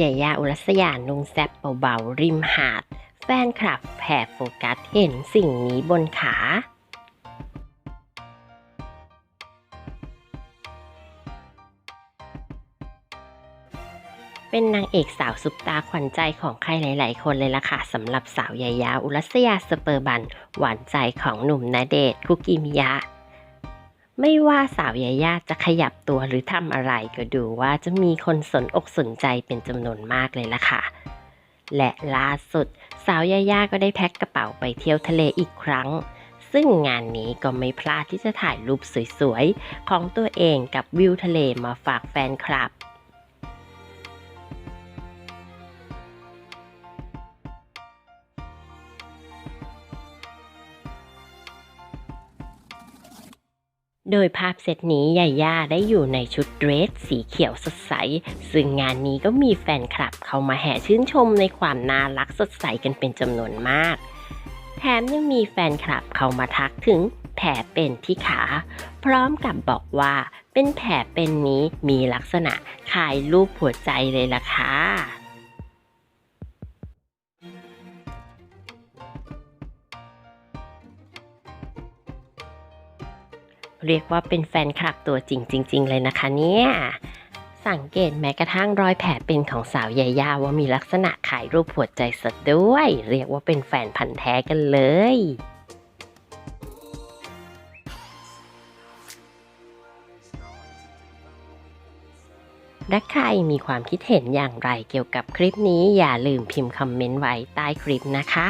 ยายาอุรัสยานุงแซบเบาๆ ริมหาด แฟนคลับแผ่โฟกัสเห็นสิ่งนี้บนขา เป็นนางเอกสาวซุปตาขวัญใจของใครหลาย ๆ คนเลยล่ะค่ะสำหรับสาวยายาอุรัสยาสเปอร์บัน หวานใจของหนุ่มนาเดชคุกิมิยะ ไม่ว่าสาวยายาจะขยับตัวหรือทำอะไรก็ดูว่าจะมีคนสนอกสนใจเป็นจำนวนมากเลยล่ะค่ะ และล่าสุด สาวยายาก็ได้แพ็คกระเป๋าไปเที่ยวทะเลอีกครั้ง ซึ่งงานนี้ก็ไม่พลาดที่จะถ่ายรูปสวยๆ ของตัวเองกับวิวทะเลมาฝากแฟนคลับ โดยภาพเซตนี้ยาย่าได้อยู่ในชุดเดรสสีเขียวสดใส ซึ่งงานนี้ก็มีแฟนคลับเข้ามาแห่ชื่นชมในความน่ารักสดใสกันเป็นจำนวนมาก แถมยังมีแฟนคลับเข้ามาทักถึงแผลเป็นที่ขา พร้อมกับบอกว่าเป็นแผลเป็นนี้มีลักษณะคล้ายรูปหัวใจเลยล่ะค่ะ เรียกว่าเป็นแฟนคลับตัวจริงจริง ๆ เลยนะคะเนี่ย สังเกตแม้กระทั่งรอยแผลเป็นของสาวยายาว่ามีลักษณะขายรูปหัวใจสดด้วย เรียกว่าเป็นแฟนพันธ์แท้กันเลยและใครมีความคิดเห็นอย่างไรเกี่ยวกับคลิปนี้อย่าลืมพิมพ์คอมเมนต์ไว้ใต้คลิปนะคะ